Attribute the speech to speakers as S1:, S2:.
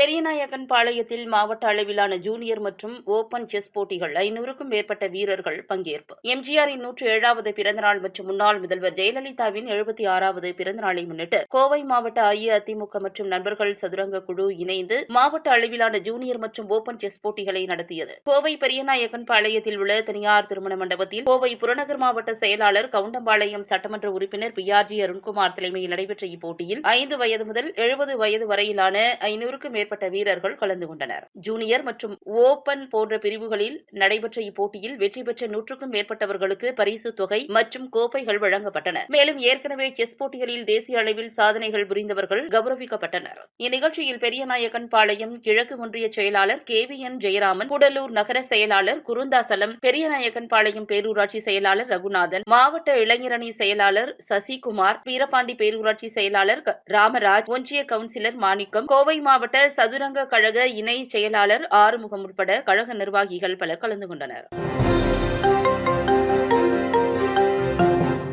S1: பெரியநாயகன் பாளையத்தில் மாவட்ட அளவிலான ஜூனியர் மற்றும் ஓபன் செஸ் போட்டிகள் ஐநூறுக்கும் மேற்பட்ட வீரர்கள் பங்கேற்பு. எம்ஜிஆரின் நூற்று ஏழாவது பிறந்தநாள் மற்றும் முன்னாள் முதல்வர் ஜெயலலிதாவின் எழுபத்தி ஆறாவது பிறந்தநாளை முன்னிட்டு கோவை மாவட்ட அஇஅதிமுக மற்றும் நண்பர்கள் சதுரங்க குழு இணைந்து மாவட்ட அளவிலான ஜூனியர் மற்றும் ஓபன் செஸ் போட்டிகளை நடத்தியது. கோவை பெரியநாயகன் பாளையத்தில் உள்ள தனியார் திருமண மண்டபத்தில் கோவை புறநகர் மாவட்ட செயலாளர் கவுண்டம்பாளையம் சட்டமன்ற உறுப்பினர் பி ஆர் ஜி அருண்குமார் தலைமையில் நடைபெற்ற இப்போட்டியில் ஐந்து வயது முதல் எழுபது வயது வரையிலான ஐநூறுக்கும் மேற்பட்ட மேற்பட்ட வீரர்கள் கலந்து கொண்டனர். ஜூனியர் மற்றும் ஓபன் போன்ற பிரிவுகளில் நடைபெற்ற இப்போட்டியில் வெற்றி பெற்ற நூற்றுக்கும் மேற்பட்டவர்களுக்கு பரிசு தொகை மற்றும் கோப்பைகள் வழங்கப்பட்டன. மேலும் ஏற்கனவே செஸ் போட்டிகளில் தேசிய அளவில் சாதனைகள் புரிந்தவர்கள் கௌரவிக்கப்பட்டனர். இந்நிகழ்ச்சியில் பெரியநாயக்கன் பாளையம் கிழக்கு ஒன்றிய செயலாளர் K V N Jayaraman Gudalur நகர செயலாளர் குருந்தாசலம் பெரியநாயக்கன் பாளையம் பேரூராட்சி செயலாளர் ரகுநாதன் மாவட்ட இளைஞரணி செயலாளர் சசிகுமார் வீரபாண்டி பேரூராட்சி செயலாளர் ராமராஜ் ஒன்றிய கவுன்சிலர் மாணிக்கம் கோவை மாவட்ட சதுரங்க கழக இணை செயலாளர் ஆறுமுகம் உட்பட கழக நிர்வாகிகள் பலர் கலந்து கொண்டனர்.